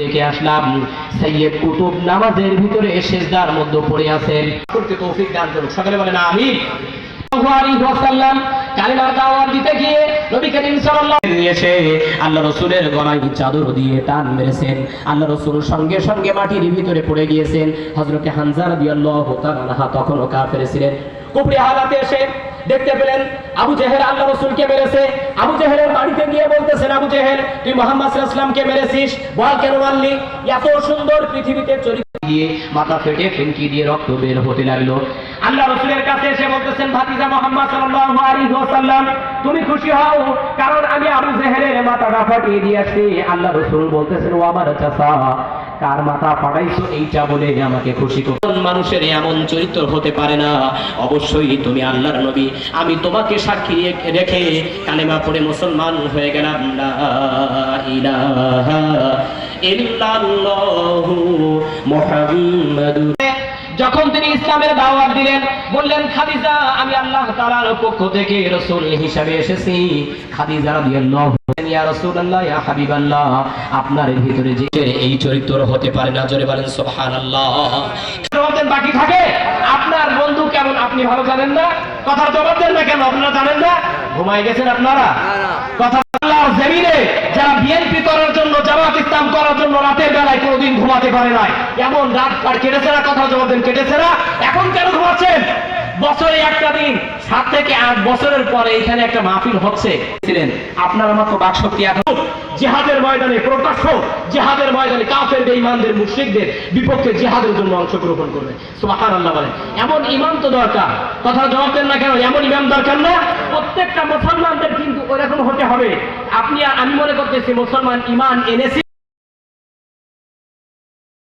দেখে আসলাম, সৈয়দ কুতুব নামাজের ভিতরে সেজদার মধ্যে পড়ে আছেন। করতে তৌফিক দান করুন সকালে বলেন এসে দেখতে পেলেন আবু জেহেল আল্লাহ রসুলকে মেরেছে। আবু জেহেলের বাড়িতে গিয়ে কাছে বলতেছেন তুমি খুশি হও, কারণ আমি আবু জেহেলের মাথাটা ফাটিয়ে দিয়ে আসছি। আল্লাহ রসুল বলতেছেন ও আমার চাচা কার মাথা ফাটাইছো এইটা বলে আমাকে খুশি করো মানুষের এমন চরিত্র হতে পারে না। অবশ্যই তুমি আল্লাহর নবী। আমি তোমাকে সাক্ষী রেখে কালেমা পড়ে মুসলমান হয়ে গেলাম। না ইলাহা ইল্লাল্লাহু মুহাম্মাদুর যখন তিনি ইসলামের দাওয়াত দিলেন। বললেন খাদিজা আমি আল্লাহ তাআলার পক্ষ থেকে রাসূল হিসাবে এসেছি। খাদিজা রাদিয়াল্লাহু ইয়া রাসূলুল্লাহ ইয়া হাবিবাল্লাহ আপনার ভিতরে যে এই চরিত্র হতে পারে না। জোরে বলেন সুবহানাল্লাহ। বাকি থাকে? আপনার বন্ধু কেমন আপনি ভালো জানেন না? কথার জবাব দেন না কেন আপনারা জানেন না? ঘুমাই গেছেন আপনারা? কথা আল্লাহর জমিনে যারা বিএনপি করার জন্য জামাত ইসলাম করার জন্য রাতের বেলায় কোনোদিন ঘুমাতে পারে নাই। এমন রাত কার কেটেছে না কথা জবাব দেন কেটেছে না এখন কেন ঘুমাচ্ছেন? বছরে একটা দিন, সাত থেকে আট বছরের পরে এখানে একটা মাহফিল হচ্ছে। ছিলেন, আপনার আমার তো বাকশক্তি এখন জেহাদের ময়দানে প্রকাশ্য জেহাদের ময়দানে কাফের, বেঈমানদের, মুশরিকদের বিপক্ষে জেহাদের জন্য অংশগ্রহণ করবে। সুবহানাল্লাহ বলে এমন ইমাম তো দরকার। কথা জবাব দেন না কেন? এমন ইমাম দরকার না? প্রত্যেকটা মুসলমানদের কিন্তু ওরকম হতে হবে। আপনি আর আমি মনে করতেছি, মুসলমান ইমান এনেছি